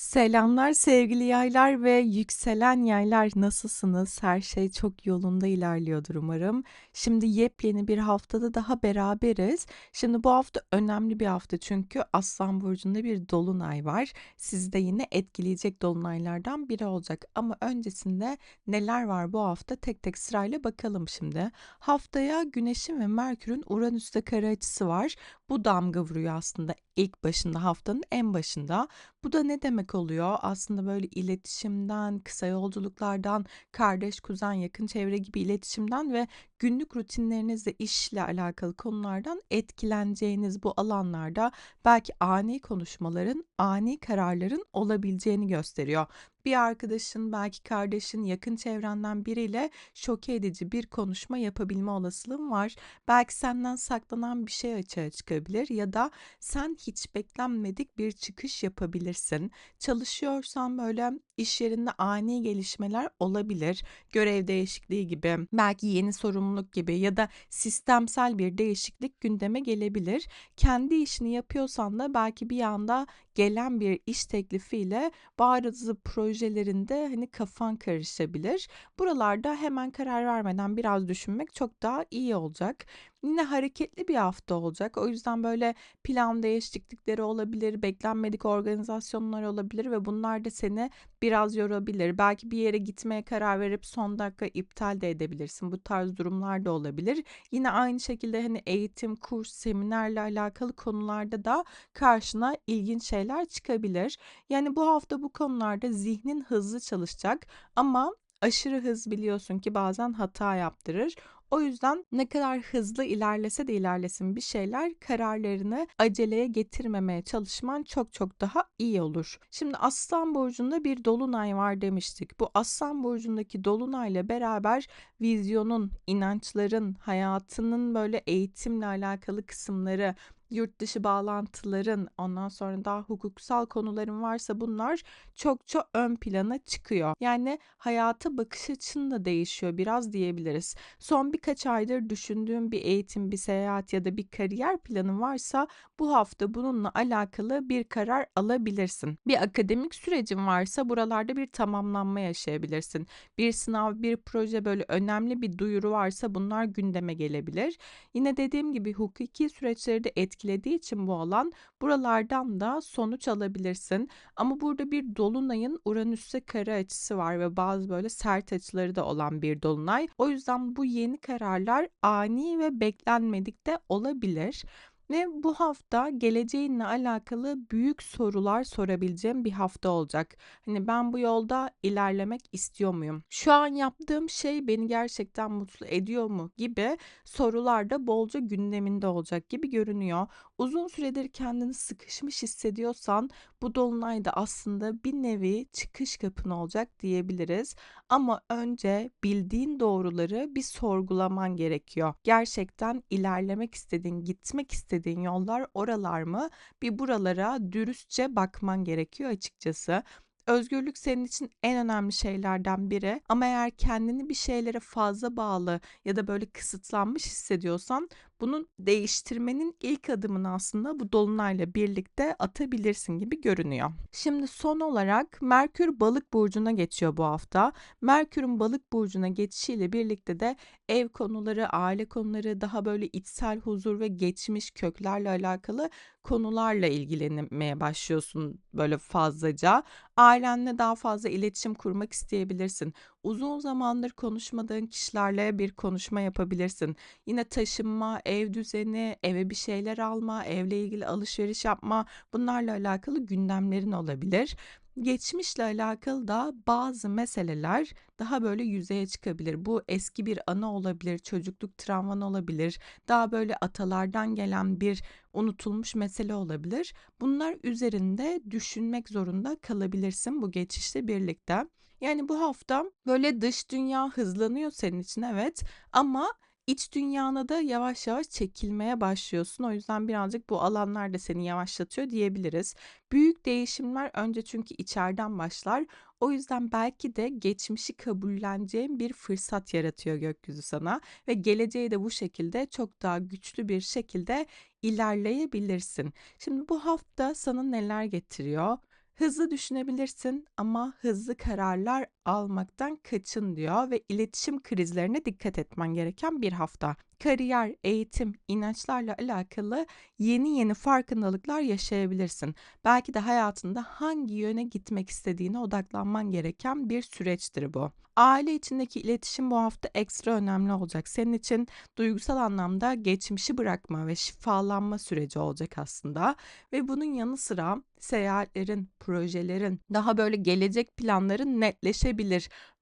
Selamlar sevgili yaylar ve yükselen yaylar nasılsınız? Her şey çok yolunda ilerliyordur umarım. Şimdi yepyeni bir haftada daha beraberiz. Şimdi bu hafta önemli bir hafta çünkü Aslan Burcu'nda bir dolunay var. Sizi de yine etkileyecek dolunaylardan biri olacak. Ama öncesinde neler var bu hafta tek tek sırayla bakalım şimdi. Haftaya Güneş'in ve Merkür'ün Uranüs'te kare açısı var. Bu damga vuruyor aslında ilk başında haftanın en başında. Bu da ne demek oluyor? Aslında böyle iletişimden, kısa yolculuklardan, kardeş, kuzen, yakın çevre gibi iletişimden ve günlük rutinlerinizle işle alakalı konulardan etkileneceğiniz bu alanlarda belki ani konuşmaların, ani kararların olabileceğini gösteriyor. Bir arkadaşın, belki kardeşin, yakın çevrenden biriyle şoke edici bir konuşma yapabilme olasılığın var. Belki senden saklanan bir şey açığa çıkabilir ya da sen hiç beklenmedik bir çıkış yapabilirsin. Çalışıyorsan böyle iş yerinde ani gelişmeler olabilir. Görev değişikliği gibi, belki yeni sorumluluk gibi ya da sistemsel bir değişiklik gündeme gelebilir. Kendi işini yapıyorsan da belki bir anda gelen bir iş teklifiyle bazı projelerinde hani kafan karışabilir. Buralarda hemen karar vermeden biraz düşünmek çok daha iyi olacak. Yine hareketli bir hafta olacak. O yüzden böyle plan değişiklikleri olabilir, beklenmedik organizasyonlar olabilir ve bunlar da seni biraz yorabilir. Belki bir yere gitmeye karar verip son dakika iptal de edebilirsin. Bu tarz durumlar da olabilir. Yine aynı şekilde hani eğitim, kurs, seminerle alakalı konularda da karşına ilginç şeyler çıkabilir. Yani bu hafta bu konularda zihnin hızlı çalışacak ama aşırı hız biliyorsun ki bazen hata yaptırır. O yüzden ne kadar hızlı ilerlese de ilerlesin bir şeyler kararlarını aceleye getirmemeye çalışman çok çok daha iyi olur. Şimdi Aslan burcunda bir dolunay var demiştik. Bu Aslan burcundaki dolunayla beraber vizyonun, inançların, hayatının böyle eğitimle alakalı kısımları, yurt dışı bağlantıların, ondan sonra daha hukuksal konuların varsa bunlar çok çok ön plana çıkıyor. Yani hayata bakış açın da değişiyor biraz diyebiliriz. Son birkaç aydır düşündüğün bir eğitim, bir seyahat ya da bir kariyer planın varsa bu hafta bununla alakalı bir karar alabilirsin. Bir akademik sürecin varsa buralarda bir tamamlanma yaşayabilirsin. Bir sınav, bir proje böyle önemli bir duyuru varsa bunlar gündeme gelebilir. Yine dediğim gibi hukuki süreçleri de etkili etkilediği için bu alan buralardan da sonuç alabilirsin. Ama burada bir dolunayın Uranüs'e kare açısı var ve bazı böyle sert açıları da olan bir dolunay. O yüzden bu yeni kararlar ani ve beklenmedik de olabilir. Ve bu hafta geleceğinle alakalı büyük sorular sorabileceğim bir hafta olacak. Hani ben bu yolda ilerlemek istiyor muyum? Şu an yaptığım şey beni gerçekten mutlu ediyor mu gibi sorular da bolca gündeminde olacak gibi görünüyor. Uzun süredir kendini sıkışmış hissediyorsan bu dolunay da aslında bir nevi çıkış kapın olacak diyebiliriz. Ama önce bildiğin doğruları bir sorgulaman gerekiyor. Gerçekten ilerlemek istediğin, gitmek istediğin yollar oralar mı? Bir buralara dürüstçe bakman gerekiyor açıkçası. Özgürlük senin için en önemli şeylerden biri ama eğer kendini bir şeylere fazla bağlı ya da böyle kısıtlanmış hissediyorsan bunu değiştirmenin ilk adımını aslında bu dolunayla birlikte atabilirsin gibi görünüyor. Şimdi son olarak Merkür Balık burcuna geçiyor bu hafta. Merkür'ün Balık burcuna geçişiyle birlikte de ev konuları, aile konuları, daha böyle içsel huzur ve geçmiş köklerle alakalı konularla ilgilenmeye başlıyorsun böyle fazlaca. Ailenle daha fazla iletişim kurmak isteyebilirsin. Uzun zamandır konuşmadığın kişilerle bir konuşma yapabilirsin. Yine taşınma, ev düzeni, eve bir şeyler alma, evle ilgili alışveriş yapma bunlarla alakalı gündemlerin olabilir. Geçmişle alakalı da bazı meseleler daha böyle yüzeye çıkabilir. Bu eski bir anı olabilir, çocukluk travman olabilir, daha böyle atalardan gelen bir unutulmuş mesele olabilir. Bunlar üzerinde düşünmek zorunda kalabilirsin bu geçişle birlikte. Yani bu hafta böyle dış dünya hızlanıyor senin için evet ama iç dünyana da yavaş yavaş çekilmeye başlıyorsun. O yüzden birazcık bu alanlar da seni yavaşlatıyor diyebiliriz. Büyük değişimler önce çünkü içeriden başlar. O yüzden belki de geçmişi kabulleneceğin bir fırsat yaratıyor gökyüzü sana ve geleceği de bu şekilde çok daha güçlü bir şekilde ilerleyebilirsin. Şimdi bu hafta sana neler getiriyor? Hızlı düşünebilirsin ama hızlı kararlar almaktan kaçın diyor ve iletişim krizlerine dikkat etmen gereken bir hafta. Kariyer, eğitim, inançlarla alakalı yeni yeni farkındalıklar yaşayabilirsin. Belki de hayatında hangi yöne gitmek istediğine odaklanman gereken bir süreçtir bu. Aile içindeki iletişim bu hafta ekstra önemli olacak. Senin için duygusal anlamda geçmişi bırakma ve şifalanma süreci olacak aslında. Ve bunun yanı sıra seyahatlerin, projelerin, daha böyle gelecek planların netleşebilir.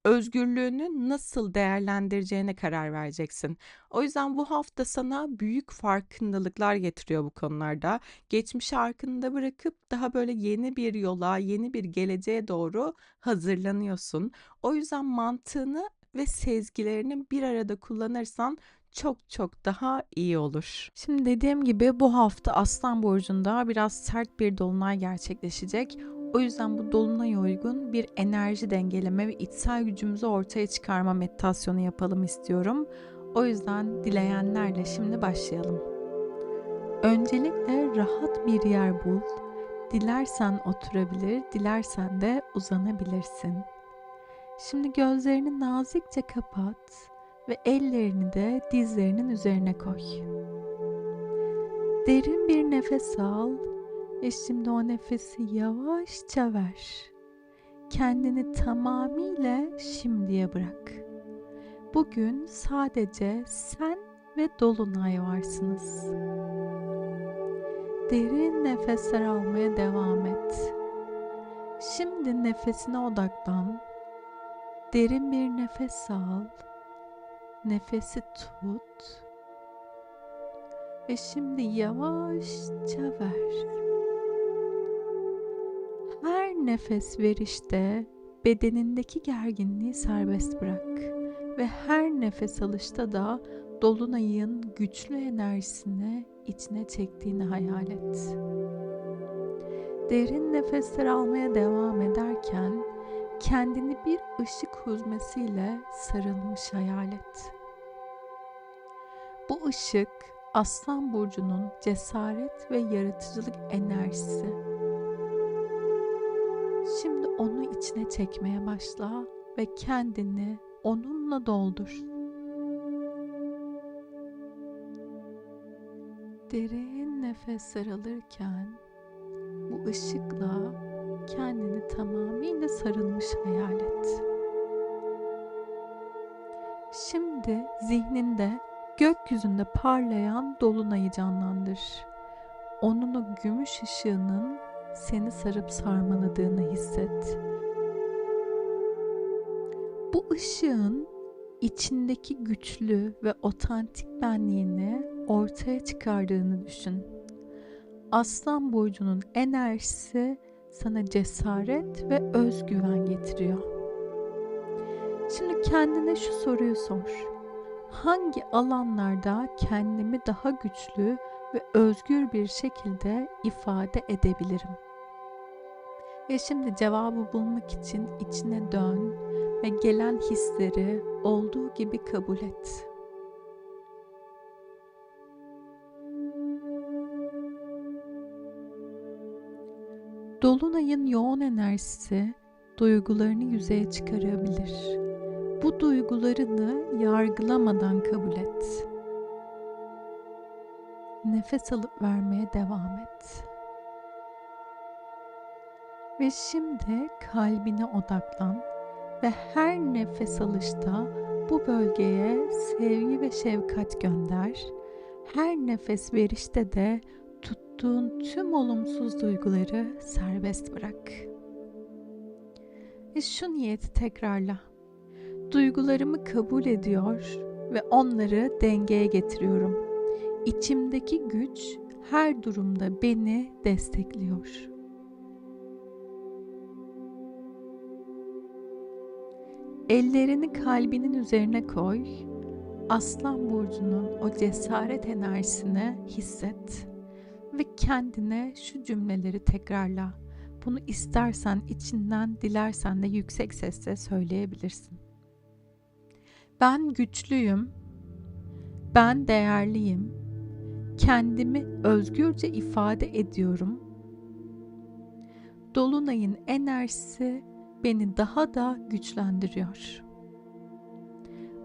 Özgürlüğünü nasıl değerlendireceğine karar vereceksin. O yüzden bu hafta sana büyük farkındalıklar getiriyor bu konularda. Geçmişi arkanda bırakıp daha böyle yeni bir yola, yeni bir geleceğe doğru hazırlanıyorsun. O yüzden mantığını ve sezgilerini bir arada kullanırsan çok çok daha iyi olur. Şimdi dediğim gibi bu hafta Aslan Burcu'nda biraz sert bir dolunay gerçekleşecek. O yüzden bu dolunay uygun bir enerji dengeleme ve içsel gücümüzü ortaya çıkarma meditasyonu yapalım istiyorum. O yüzden dileyenlerle şimdi başlayalım. Öncelikle rahat bir yer bul. Dilersen oturabilir, dilersen de uzanabilirsin. Şimdi gözlerini nazikçe kapat ve ellerini de dizlerinin üzerine koy. Derin bir nefes al ve şimdi o nefesi yavaşça ver. Kendini tamamıyla şimdiye bırak. Bugün sadece sen ve dolunay varsınız. Derin nefesler almaya devam et. Şimdi nefesine odaklan. Derin bir nefes al. Nefesi tut. Ve şimdi yavaşça ver. Nefes verişte bedenindeki gerginliği serbest bırak ve her nefes alışta da dolunayın güçlü enerjisini içine çektiğini hayal et. Derin nefesler almaya devam ederken kendini bir ışık huzmesiyle sarılmış hayal et. Bu ışık Aslan burcunun cesaret ve yaratıcılık enerjisi. Onu içine çekmeye başla ve kendini onunla doldur. Derin nefesler alırken bu ışıkla kendini tamamıyla sarılmış hayal et. Şimdi zihninde gökyüzünde parlayan dolunayı canlandır. Onun o gümüş ışığının seni sarıp sarmaladığını hisset. Bu ışığın içindeki güçlü ve otantik benliğini ortaya çıkardığını düşün. Aslan burcunun enerjisi sana cesaret ve özgüven getiriyor. Şimdi kendine şu soruyu sor. Hangi alanlarda kendimi daha güçlü ve özgür bir şekilde ifade edebilirim? Ve şimdi cevabı bulmak için içine dön ve gelen hisleri olduğu gibi kabul et. Dolunayın yoğun enerjisi duygularını yüzeye çıkarabilir. Bu duygularını yargılamadan kabul et. Nefes alıp vermeye devam et. Ve şimdi kalbine odaklan ve her nefes alışta bu bölgeye sevgi ve şefkat gönder. Her nefes verişte de tuttuğun tüm olumsuz duyguları serbest bırak. Ve şu niyeti tekrarla. Duygularımı kabul ediyor ve onları dengeye getiriyorum. İçimdeki güç her durumda beni destekliyor. Ellerini kalbinin üzerine koy. Aslan burcunun o cesaret enerjisini hisset ve kendine şu cümleleri tekrarla. Bunu istersen içinden, dilersen de yüksek sesle söyleyebilirsin. Ben güçlüyüm. Ben değerliyim. Kendimi özgürce ifade ediyorum. Dolunayın enerjisi beni daha da güçlendiriyor.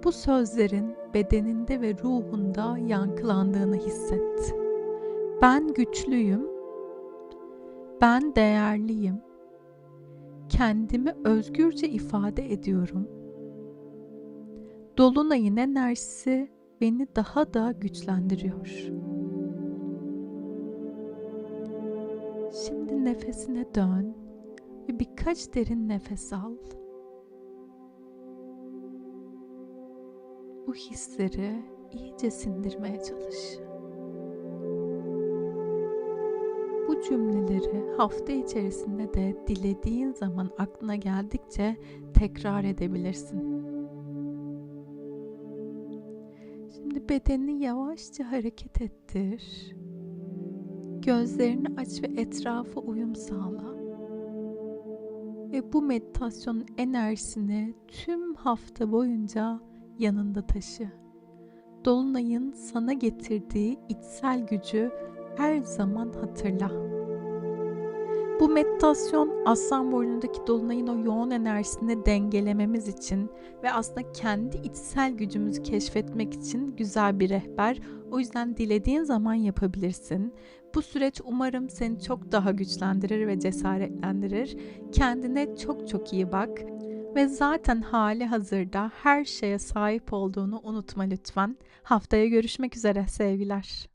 Bu sözlerin bedeninde ve ruhunda yankılandığını hisset. Ben güçlüyüm. Ben değerliyim. Kendimi özgürce ifade ediyorum. Dolunayın enerjisi beni daha da güçlendiriyor. Şimdi nefesine dön ve birkaç derin nefes al. Bu hisleri iyice sindirmeye çalış. Bu cümleleri hafta içerisinde de dilediğin zaman aklına geldikçe tekrar edebilirsin. Şimdi bedenini yavaşça hareket ettir. Gözlerini aç ve etrafa uyum sağla. Ve bu meditasyonun enerjisini tüm hafta boyunca yanında taşı. Dolunayın sana getirdiği içsel gücü her zaman hatırla. Bu meditasyon Aslan Burnu'ndaki Dolunay'ın o yoğun enerjisini dengelememiz için ve aslında kendi içsel gücümüzü keşfetmek için güzel bir rehber. O yüzden dilediğin zaman yapabilirsin. Bu süreç umarım seni çok daha güçlendirir ve cesaretlendirir. Kendine çok çok iyi bak ve zaten hali hazırda her şeye sahip olduğunu unutma lütfen. Haftaya görüşmek üzere sevgiler.